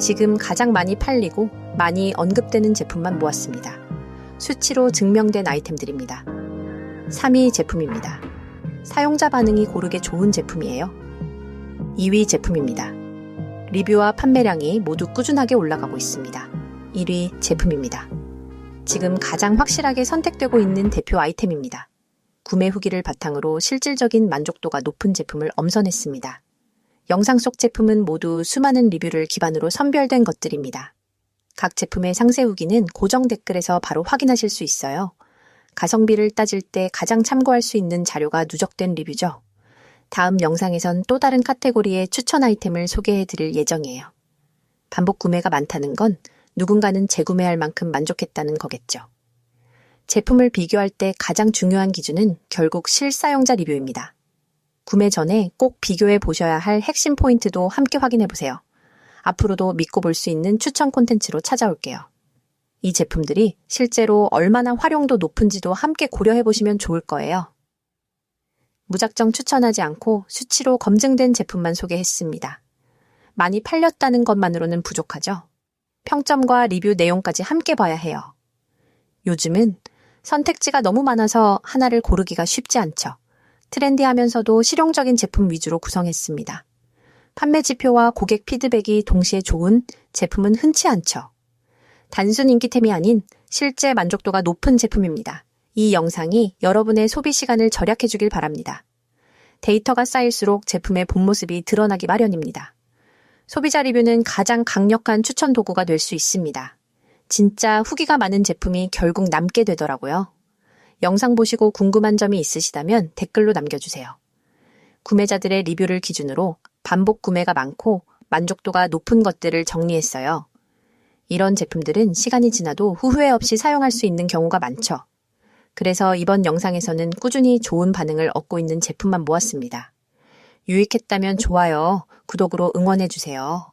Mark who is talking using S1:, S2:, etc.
S1: 지금 가장 많이 팔리고 많이 언급되는 제품만 모았습니다. 수치로 증명된 아이템들입니다. 3위 제품입니다. 사용자 반응이 고르게 좋은 제품이에요. 2위 제품입니다. 리뷰와 판매량이 모두 꾸준하게 올라가고 있습니다. 1위 제품입니다. 지금 가장 확실하게 선택되고 있는 대표 아이템입니다. 구매 후기를 바탕으로 실질적인 만족도가 높은 제품을 엄선했습니다. 영상 속 제품은 모두 수많은 리뷰를 기반으로 선별된 것들입니다. 각 제품의 상세 후기는 고정 댓글에서 바로 확인하실 수 있어요. 가성비를 따질 때 가장 참고할 수 있는 자료가 누적된 리뷰죠. 다음 영상에선 또 다른 카테고리의 추천 아이템을 소개해 드릴 예정이에요. 반복 구매가 많다는 건 누군가는 재구매할 만큼 만족했다는 거겠죠. 제품을 비교할 때 가장 중요한 기준은 결국 실사용자 리뷰입니다. 구매 전에 꼭 비교해 보셔야 할 핵심 포인트도 함께 확인해 보세요. 앞으로도 믿고 볼 수 있는 추천 콘텐츠로 찾아올게요. 이 제품들이 실제로 얼마나 활용도 높은지도 함께 고려해 보시면 좋을 거예요. 무작정 추천하지 않고 수치로 검증된 제품만 소개했습니다. 많이 팔렸다는 것만으로는 부족하죠. 평점과 리뷰 내용까지 함께 봐야 해요. 요즘은 선택지가 너무 많아서 하나를 고르기가 쉽지 않죠. 트렌디하면서도 실용적인 제품 위주로 구성했습니다. 판매 지표와 고객 피드백이 동시에 좋은 제품은 흔치 않죠. 단순 인기템이 아닌 실제 만족도가 높은 제품입니다. 이 영상이 여러분의 소비 시간을 절약해 주길 바랍니다. 데이터가 쌓일수록 제품의 본 모습이 드러나기 마련입니다. 소비자 리뷰는 가장 강력한 추천 도구가 될 수 있습니다. 진짜 후기가 많은 제품이 결국 남게 되더라고요. 영상 보시고 궁금한 점이 있으시다면 댓글로 남겨주세요. 구매자들의 리뷰를 기준으로 반복 구매가 많고 만족도가 높은 것들을 정리했어요. 이런 제품들은 시간이 지나도 후회 없이 사용할 수 있는 경우가 많죠. 그래서 이번 영상에서는 꾸준히 좋은 반응을 얻고 있는 제품만 모았습니다. 유익했다면 좋아요, 구독으로 응원해주세요.